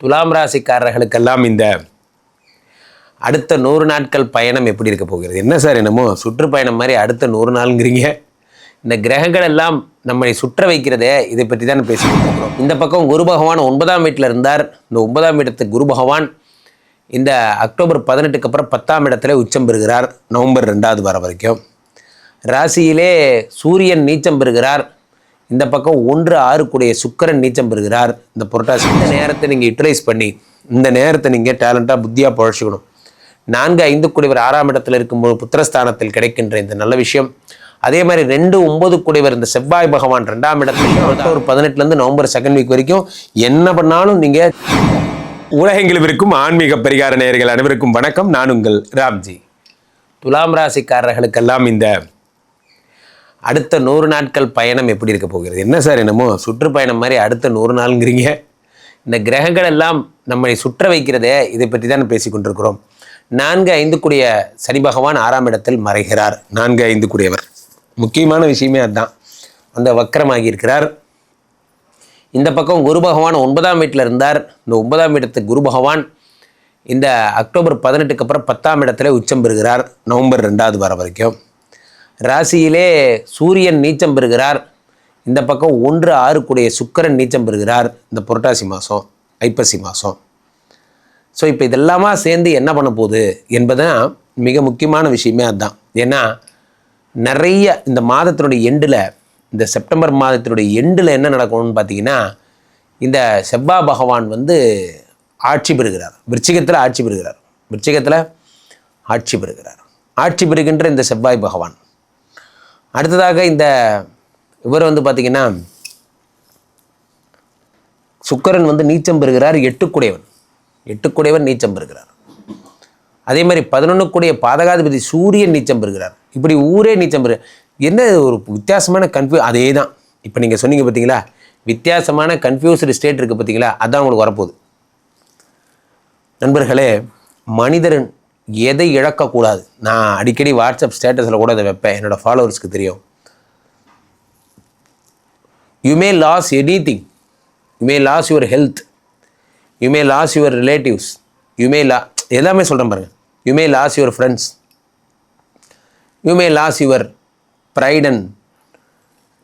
துலாம் ராசிக்காரர்களுக்கெல்லாம் இந்த அடுத்த நூறு நாட்கள் பயணம் எப்படி இருக்க போகிறது? என்ன சார் என்னமோ சுற்றுப்பயணம் மாதிரி அடுத்த நூறு நாளுங்கிறீங்க. இந்த கிரகங்கள் எல்லாம் நம்மை சுற்ற வைக்கிறதே இதை பற்றி தான் பேசிக்கிட்டு இருக்கிறோம் இந்த பக்கம் குரு பகவான் ஒன்பதாம் வீட்டில் இருந்தார். இந்த ஒன்பதாம் இடத்து குரு பகவான் இந்த அக்டோபர் பதினெட்டுக்கு அப்புறம் பத்தாம் இடத்துல உச்சம் பெறுகிறார். நவம்பர் ரெண்டாவது வாரம் வரைக்கும். ராசியிலே சூரியன் நீச்சம் பெறுகிறார். இந்த பக்கம் ஒன்று ஆறு கூடிய சுக்கிரன் நீச்சம் பெறுகிறார். இந்த புரட்டாசி இந்த நேரத்தை நீங்கள் யூட்டிலைஸ் பண்ணி இந்த நேரத்தை நீங்கள் டேலண்ட்டாக புத்தியாக பழச்சிக்கணும். நான்கு ஐந்து கூடியவர் ஆறாம் இடத்துல இருக்கும்போது புத்திரஸ்தானத்தில் கிடைக்கின்ற இந்த நல்ல விஷயம். அதே மாதிரி ரெண்டு ஒன்பது கூடியவர் இந்த செவ்வாய் பகவான் ரெண்டாம் இடத்துல ஒரு பதினெட்டுலேருந்து நவம்பர் செகண்ட் வீக் வரைக்கும் என்ன பண்ணாலும் நீங்கள் உலகெங்கிலும் இருக்கும் ஆன்மீக பரிகார நேயர்கள் அனைவருக்கும் வணக்கம். நான் உங்கள் ராம்ஜி. துலாம் ராசிக்காரர்களுக்கெல்லாம் இந்த அடுத்த நூறு நாட்கள் பயணம் எப்படி இருக்க போகிறது? என்ன சார் என்னமோ சுற்றுப்பயணம் மாதிரி அடுத்த நூறு நாளுங்கிறீங்க. இந்த கிரகங்கள் எல்லாம் நம்மை சுற்ற வைக்கிறதே இதை பற்றி தான் பேசி கொண்டிருக்கிறோம் நான்கு ஐந்து கூடிய சனி பகவான் ஆறாம் இடத்தில் மறைகிறார். நான்கு ஐந்து கூடியவர் முக்கியமான விஷயமே அதுதான். அந்த வக்கரமாகி இருக்கிறார். இந்த பக்கம் குரு பகவான் ஒன்பதாம் வீட்டில் இருந்தார். இந்த ஒன்பதாம் இடத்து குரு பகவான் இந்த அக்டோபர் பதினெட்டுக்கு அப்புறம் பத்தாம் இடத்துல உச்சம் பெறுகிறார். நவம்பர் ரெண்டாவது வாரம் வரைக்கும். ராசியிலே சூரியன் நீச்சம் பெறுகிறார். இந்த பக்கம் ஒன்று ஆறு கூடிய சுக்கிரன் நீச்சம் பெறுகிறார். இந்த புரட்டாசி மாதம் ஐப்பசி மாதம் ஸோ இப்போ இதெல்லாமா சேர்ந்து என்ன பண்ண போகுது என்பதுதான் மிக முக்கியமான விஷயமே அதுதான். ஏன்னா நிறைய இந்த மாதத்தினுடைய எண்டில் இந்த செப்டம்பர் மாதத்தினுடைய எண்டில் என்ன நடக்கணும்னு பார்த்தீங்கன்னா இந்த செவ்வாய் பகவான் வந்து ஆட்சி பெறுகிறார். விருச்சிகத்தில் ஆட்சி பெறுகிறார். விருச்சிகத்தில் ஆட்சி பெறுகிறார். ஆட்சி பெறுகின்ற இந்த செவ்வாய் பகவான். அடுத்ததாக இந்த இவர் வந்து பார்த்தீங்கன்னா சுக்கரன் வந்து நீச்சம் பெறுகிறார் எட்டுக்குடையவன். எட்டுக்குடையவன் நீச்சம் பெறுகிறார். அதே மாதிரி பதினொன்றுக்குடைய பாதகாதிபதி சூரியன் நீச்சம் பெறுகிறார். இப்படி ஊரே நீச்சம் பெறு என்ன ஒரு வித்தியாசமான கன்ஃபியூ அதே தான் இப்போ நீங்கள் சொன்னீங்க பார்த்தீங்களா வித்தியாசமான கன்ஃபியூஸ்டு ஸ்டேட் இருக்குது பார்த்தீங்களா அதுதான் உங்களுக்கு வரப்போகுது. நண்பர்களே மனிதன் எதை இழக்கக்கூடாது? நான் அடிக்கடி வாட்ஸ்அப் ஸ்டேட்டஸில் கூட அதை வைப்பேன். என்னோடய ஃபாலோவர்ஸ்க்கு தெரியும். You may lose anything you may lose your health you may lose your relatives you may lose எல்லாமே சொல்கிறேன் பாருங்கள் you may lose your friends you may lose your pride and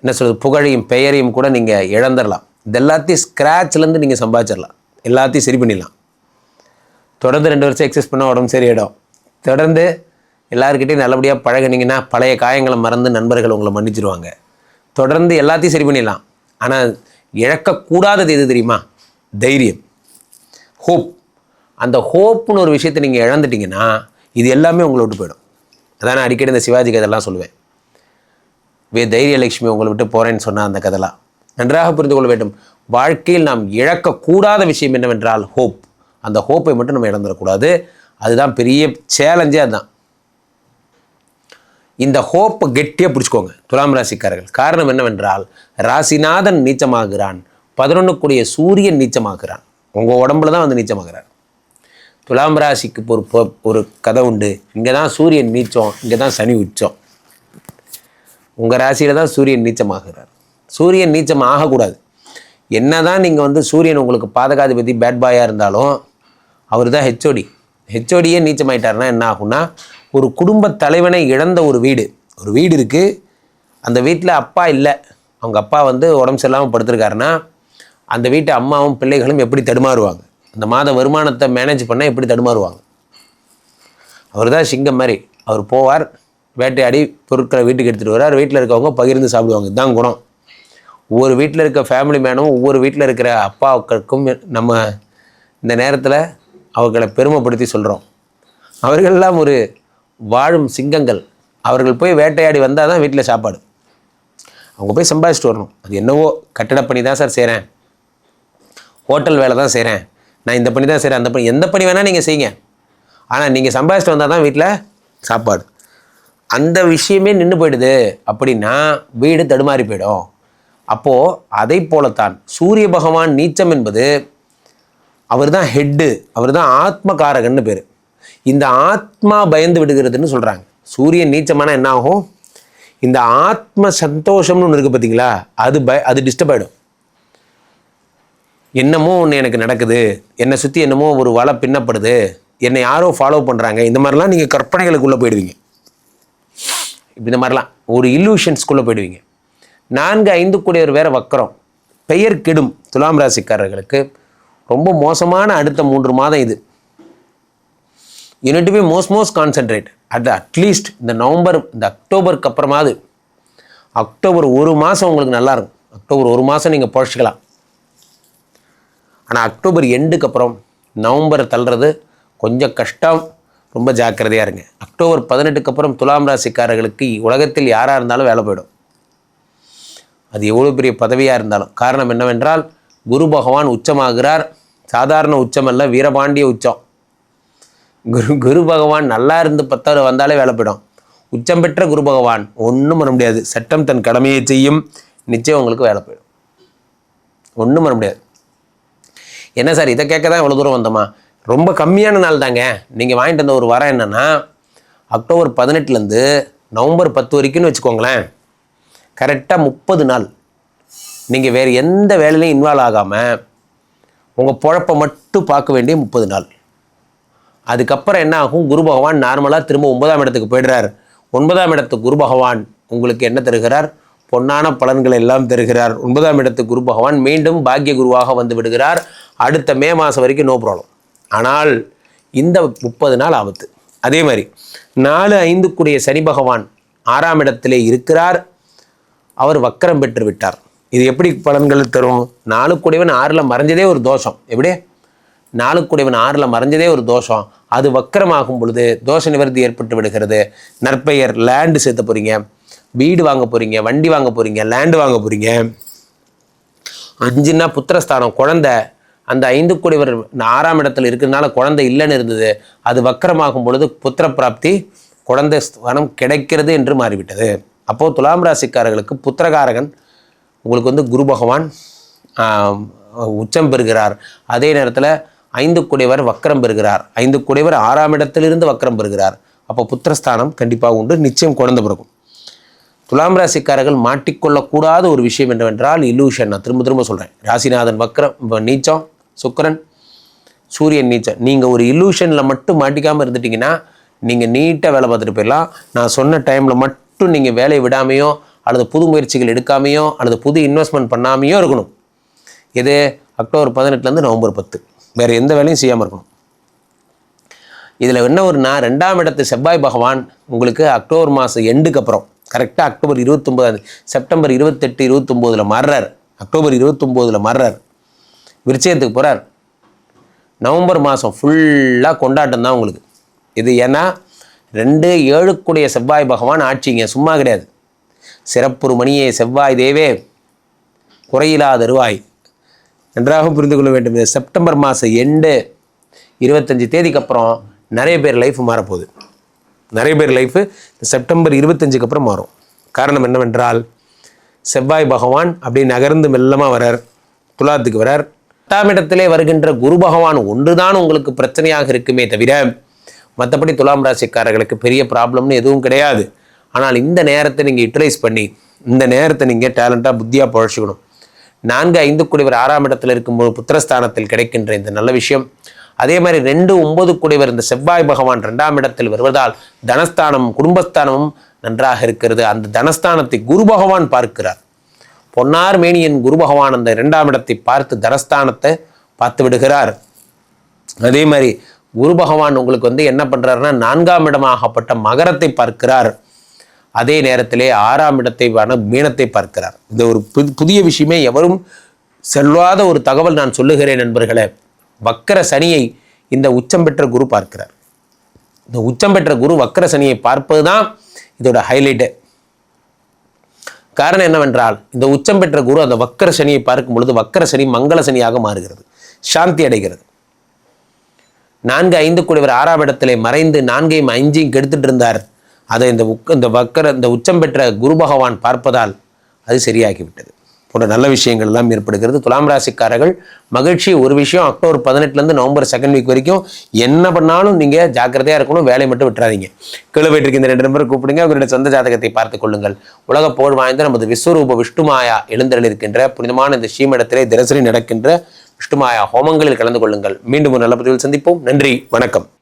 என்ன சொல்கிறது புகழையும் பெயரையும் கூட நீங்கள் இழந்துடலாம் இது எல்லாத்தையும் ஸ்க்ராட்ச்லேருந்து நீங்கள் சம்பாதிச்சிடலாம் எல்லாத்தையும் சரி பண்ணிடலாம் தொடர்ந்து ரெண்டு வருஷம் எக்ஸசைஸ் பண்ணால் உடம்பு சரியாயிடும். தொடர்ந்து எல்லாருக்கிட்டையும் நல்லபடியாக பழகினீங்கன்னா பழைய காயங்களை மறந்து நண்பர்கள் உங்களை மன்னிச்சிருவாங்க. தொடர்ந்து எல்லாத்தையும் சரி பண்ணிடலாம். ஆனால் இழக்கக்கூடாதது எது தெரியுமா? தைரியம். ஹோப் அந்த ஹோப்புன்னு ஒரு விஷயத்தை நீங்கள் இழந்துட்டீங்கன்னா இது எல்லாமே உங்களை விட்டு போயிடும். அதான் நான் அடிக்கடி இந்த சிவாஜி கதைலாம் சொல்லுவேன். வே தைரியலட்சுமி உங்களை விட்டு போகிறேன்னு சொன்னால் அந்த கதைலாம். நன்றாக புரிந்து கொள்ள வேண்டும். வாழ்க்கையில் நாம் இழக்கக்கூடாத விஷயம் என்னவென்றால் ஹோப் அந்த ஹோப்பை மட்டும் நம்ம இழந்துடக்கூடாது. அதுதான் பெரிய சேலஞ்சே அதுதான். இந்த ஹோப்பை கெட்டியாக பிடிச்சிக்கோங்க துலாம் ராசிக்காரர்கள். காரணம் என்னவென்றால் ராசிநாதன் நீச்சமாகிறான் பதினொன்று சூரியன் நீச்சமாகிறான். உங்கள் உடம்புல தான் வந்து நீச்சமாகிறார். துலாம் ராசிக்கு ஒரு ஒரு கதை உண்டு. இங்கே தான் சூரியன் நீச்சம் இங்கே தான் சனி உச்சம். உங்கள் ராசியில் தான் சூரியன் நீச்சமாகிறார். சூரியன் நீச்சம் ஆகக்கூடாது. என்ன தான் நீங்கள் வந்து சூரியன் உங்களுக்கு பாதகாதிபதி பேட் பாயாக இருந்தாலும் அவர் தான் ஹெச்ஓடி ஹெச்ஓடியே நீச்சமாயிட்டாருன்னா என்ன ஆகும்னா ஒரு குடும்ப தலைவனை இழந்த ஒரு வீடு. ஒரு வீடு இருக்குது அந்த வீட்டில் அப்பா இல்லை. அவங்க அப்பா வந்து உடம்பு சரியில்லாமல் படுத்திருக்காருன்னா அந்த வீட்டு அம்மாவும் பிள்ளைகளும் எப்படி தடுமாறுவாங்க? அந்த மாத வருமானத்தை மேனேஜ் பண்ணால் எப்படி தடுமாறுவாங்க? அவர் தான் சிங்கம் மாதிரி. அவர் போவார் வேட்டையாடி பொருட்களை வீட்டுக்கு எடுத்துகிட்டு வரார் வீட்டில் இருக்கவங்க பகிர்ந்து சாப்பிடுவாங்க. இதுதான் குணம். ஒவ்வொரு வீட்டில் இருக்க ஃபேமிலி மேனும் ஒவ்வொரு வீட்டில் இருக்கிற அப்பாக்களுக்கும் நம்ம இந்த நேரத்தில் அவர்களை பெருமைப்படுத்தி சொல்கிறோம் அவர்களெல்லாம் ஒரு வாழும் சிங்கங்கள். அவர்கள் போய் வேட்டையாடி வந்தால் தான் வீட்டில் சாப்பாடு. அவங்க போய் சம்பாதிச்சிட்டு வரணும். அது என்னவோ கட்டிட பணி தான் சார் செய்கிறேன் ஹோட்டல் வேலை தான் செய்கிறேன் நான் இந்த பணி தான் செய்கிறேன் அந்த பணி எந்த பணி வேணால் நீங்கள் செய்யுங்க. ஆனால் நீங்கள் சம்பாதிச்சிட்டு வந்தால் தான் வீட்டில் சாப்பாடு. அந்த விஷயமே நின்று போயிடுது. அப்படின்னா வீடு தடுமாறி போயிடும். அப்போது அதை போலத்தான் சூரிய பகவான் நீச்சம் என்பது அவர் தான் ஹெட்டு அவர் தான் ஆத்மகாரகன்னு பேர். இந்த ஆத்மா பயந்து விடுகிறதுன்னு சொல்கிறாங்க சூரியன் நீச்சமான என்ன ஆகும் இந்த ஆத்ம சந்தோஷம்னு ஒன்று இருக்குது பார்த்தீங்களா அது பய அது டிஸ்டர்ப் ஆகிடும் என்னமோ ஒன்று எனக்கு நடக்குது. என்னை சுற்றி என்னமோ ஒரு வலை பின்னப்படுது. என்னை யாரோ ஃபாலோ பண்ணுறாங்க இந்த மாதிரிலாம் நீங்கள் கற்பனைகளுக்குள்ளே போயிடுவீங்க. இந்த மாதிரிலாம் ஒரு இல்லூஷன்ஸ்குள்ளே போயிடுவீங்க. நான்கு ஐந்து கூடியவர் வேற வக்கரம். பெயர் கெடும் துலாம் ராசிக்காரர்களுக்கு ரொம்ப மோசமான அடுத்த மூன்று மாதம் இது. You need be most most concentrate at at least இந்த நவம்பர் இந்த அக்டோபருக்கு அப்புறமாவது. அக்டோபர் ஒரு மாதம் உங்களுக்கு நல்லாயிருக்கும் அக்டோபர் ஒரு மாதம் நீங்கள் பொழைச்சிக்கலாம். ஆனால் அக்டோபர் எண்டுக்கு அப்புறம் நவம்பர் தள்ளுறது கொஞ்சம் கஷ்டம். ரொம்ப ஜாக்கிரதையாக இருங்க. அக்டோபர் பதினெட்டுக்கு அப்புறம் துலாம் ராசிக்காரர்களுக்கு உலகத்தில் யாராக இருந்தாலும் வேலை போயிடும். அது எவ்வளோ பெரிய பதவியாக இருந்தாலும். காரணம் என்னவென்றால் குரு பகவான் உச்சமாகிறார். சாதாரண உச்சம் அல்ல வீரபாண்டிய உச்சம். குரு குரு பகவான் நல்லா இருந்து பத்தாவது வந்தாலே வேலை போயிடும். உச்சம் பெற்ற குரு பகவான் ஒன்றும் பண்ண முடியாது. சட்டம் தன் கடமையை செய்யும். நிச்சயம் உங்களுக்கு வேலை போயிடும். ஒன்றும் பண்ண முடியாது. என்ன சார் இதை கேட்க தான் இவ்வளோ தூரம் வந்தோமா? ரொம்ப கம்மியான நாள் தாங்க. நீங்கள் வாங்கிட்டு வந்த ஒரு வாரம் என்னென்னா அக்டோபர் பதினெட்டுலேருந்து நவம்பர் பத்து வரைக்கும்னு வச்சுக்கோங்களேன். கரெக்டாக முப்பது நாள். நீங்கள் வேறு எந்த வேலையிலையும் இன்வால்வ் ஆகாமல் உங்கள் பொழப்பை மட்டும் பார்க்க வேண்டிய முப்பது நாள். அதுக்கப்புறம் என்ன ஆகும்? குரு பகவான் நார்மலாக திரும்ப ஒன்பதாம் இடத்துக்கு போயிடுறார். ஒன்பதாம் இடத்து குரு பகவான் உங்களுக்கு என்ன தருகிறார்? பொன்னான பலன்களை எல்லாம் தருகிறார். ஒன்பதாம் இடத்து குரு பகவான் மீண்டும் பாக்கிய குருவாக வந்து விடுகிறார். அடுத்த மே மாதம் வரைக்கும் நோ ப்ராப்ளம் ஆனால் இந்த முப்பது நாள் ஆபத்து. அதே மாதிரி நாலு ஐந்துக்குரிய சனி பகவான் ஆறாம் இடத்திலே இருக்கிறார். அவர் வக்கரம் பெற்று விட்டார். இது எப்படி பலன்கள் தரும்? நாலுக்குடையவன் ஆறில் மறைஞ்சதே ஒரு தோஷம். எப்படி? நாலுக்குடையவன் ஆறில் மறைஞ்சதே ஒரு தோஷம். அது வக்கரமாகும் பொழுது தோஷ நிவர்த்தி ஏற்பட்டு விடுகிறது. நற்பெயர் லேண்டு சேர்த்த போகிறீங்க வீடு வாங்க போகிறீங்க வண்டி வாங்க போகிறீங்க லேண்டு வாங்க போகிறீங்க அஞ்சுன்னா புத்திரஸ்தானம். குழந்தை. அந்த ஐந்து கூடியவர் ஆறாம் இடத்துல இருக்கிறதுனால குழந்தை இல்லைன்னு இருந்தது. அது வக்கரமாகும் பொழுது புத்திர பிராப்தி குழந்தை ஸ்தானம் கிடைக்கிறது என்று மாறிவிட்டது. அப்போது துலாம் ராசிக்காரர்களுக்கு புத்திரகாரகன் உங்களுக்கு வந்து குரு பகவான் உச்சம் பெறுகிறார். அதே நேரத்தில் ஐந்து குடைவர் வக்கரம் பெறுகிறார். ஐந்து குடைவர் ஆறாம் இடத்திலிருந்து வக்கரம் பெறுகிறார். அப்போ புத்திரஸ்தானம் கண்டிப்பாக உண்டு நிச்சயம் குழந்த பிறக்கும். துலாம் ராசிக்காரர்கள் மாட்டிக்கொள்ளக்கூடாத ஒரு விஷயம் என்னவென்றால் இல்லூஷன் நான் திரும்ப திரும்ப சொல்கிறேன் ராசிநாதன் வக்கரம் நீச்சம் சுக்கிரன் சூரியன் நீச்சம். நீங்கள் ஒரு இல்லூஷனில் மட்டும் மாட்டிக்காமல் இருந்துட்டிங்கன்னா நீங்கள் நீட்டாக வேலை பார்த்துட்டு போயிடலாம். நான் சொன்ன டைமில் மட்டும் நீங்கள் வேலையை விடாமையோ அல்லது புது முயற்சிகள் எடுக்காமையோ அல்லது புது இன்வெஸ்ட்மெண்ட் பண்ணாமையோ இருக்கணும். இது அக்டோபர் பதினெட்டுலேருந்து நவம்பர் பத்து. வேறு எந்த வேலையும் செய்யாமல் இருக்கணும். இதில் என்ன ஒருனா ரெண்டாம் இடத்து செவ்வாய் பகவான் உங்களுக்கு அக்டோபர் மாதம் எண்டுக்கு அப்புறம் கரெக்டாக அக்டோபர் இருபத்தொம்போது செப்டம்பர் இருபத்தெட்டு இருபத்தொம்போதில் மர்றார். அக்டோபர் இருபத்தொம்போதில் மர்றார். விருச்சயத்துக்கு போகிறார் நவம்பர் மாதம் ஃபுல்லாக கொண்டாட்டம் தான் உங்களுக்கு. இது ஏன்னா ரெண்டு ஏழுக்குடைய செவ்வாய் பகவான் ஆட்சிங்க சும்மா கிடையாது. சிறப்புறு மணியே செவ்வாய் தேவே குறையில்லாத தருவாய் நன்றாக புரிந்து கொள்ள வேண்டும். இந்த செப்டம்பர் மாதம் எண்டு இருபத்தஞ்சி தேதிக்கு அப்புறம் நிறைய பேர் லைஃப் மாறப்போகுது. நிறைய பேர் லைஃபு செப்டம்பர் இருபத்தஞ்சுக்கு அப்புறம் மாறும். காரணம் என்னவென்றால் செவ்வாய் பகவான் அப்படி நகர்ந்து மெல்லமாக வரார். துலாத்துக்கு வரார். எட்டாம் இடத்திலே வருகின்ற குரு பகவான் ஒன்றுதான் உங்களுக்கு பிரச்சனையாக இருக்குமே தவிர மற்றபடி துலாம் ராசிக்காரர்களுக்கு பெரிய ப்ராப்ளம்னு எதுவும் கிடையாது. ஆனால் இந்த நேரத்தை நீங்கள் யூட்டிலைஸ் பண்ணி இந்த நேரத்தை நீங்கள் டேலண்ட்டாக புத்தியாக பழச்சிக்கணும். நான்கு ஐந்து குடிவர் ஆறாம் இடத்தில் இருக்கும்போது புத்திரஸ்தானத்தில் கிடைக்கின்ற இந்த நல்ல விஷயம். அதே மாதிரி ரெண்டு ஒன்பது குடிவர் இந்த செவ்வாய் பகவான் ரெண்டாம் இடத்தில் வருவதால் தனஸ்தானமும் குடும்பஸ்தானமும் நன்றாக இருக்கிறது. அந்த தனஸ்தானத்தை குரு பகவான் பார்க்கிறார். பொன்னார் மேனியன் குரு பகவான் அந்த இரண்டாம் இடத்தை பார்த்து தனஸ்தானத்தை பார்த்து விடுகிறார். அதே மாதிரி குரு பகவான் உங்களுக்கு வந்து என்ன பண்ணுறாருன்னா நான்காம் இடமாகப்பட்ட மகரத்தை பார்க்கிறார். அதே நேரத்திலே ஆறாம் இடத்தை மீனத்தை பார்க்கிறார். இந்த ஒரு புது- புதிய விஷயமே எவரும் செல்வாத ஒரு தகவல் நான் சொல்லுகிறேன் நண்பர்களே. வக்கர சனியை இந்த உச்சம் பெற்ற குரு பார்க்கிறார். இந்த உச்சம் பெற்ற குரு வக்கர சனியை பார்ப்பது தான் இதோட ஹைலைட்டு காரணம் என்னவென்றால் இந்த உச்சம் பெற்ற குரு அந்த வக்கர சனியை பார்க்கும் பொழுது வக்கர சனி மங்கள சனியாக மாறுகிறது. சாந்தி அடைகிறது. நான்கு ஐந்து கூடியவர் ஆறாம் இடத்திலே மறைந்து நான்கையும் ஐந்தையும் கெடுத்துட்டு இருந்தார். அதை இந்த உக்க இந்த வக்கர இந்த உச்சம் பெற்ற குரு பகவான் பார்ப்பதால் அது சரியாகிவிட்டது. போன்ற நல்ல விஷயங்கள் எல்லாம் ஏற்படுகிறது. துலாம் ராசிக்காரர்கள் மகிழ்ச்சி ஒரு விஷயம் அக்டோபர் பதினெட்டுலேருந்து நவம்பர் செகண்ட் வீக் வரைக்கும் என்ன பண்ணாலும் நீங்கள் ஜாக்கிரதையாக இருக்கணும் வேலையை மட்டும் விட்டுறாதீங்க. கீழே போயிட்டு இந்த ரெண்டு நம்பர் கூப்பிடுங்க. அவருடைய சொந்த ஜாதகத்தை பார்த்துக் கொள்ளுங்கள். உலக புகழ் வாய்ந்த நமது விஸ்வரூப விஷ்ணுமாயா எழுந்தருள் இருக்கின்ற புனிதமான இந்த ஸ்ரீமடத்திலே தினசரி நடக்கின்ற விஷ்ணுமாயா ஹோமங்களில் கலந்து கொள்ளுங்கள். மீண்டும் ஒரு நல்ல பதிவில் சந்திப்போம். நன்றி. வணக்கம்.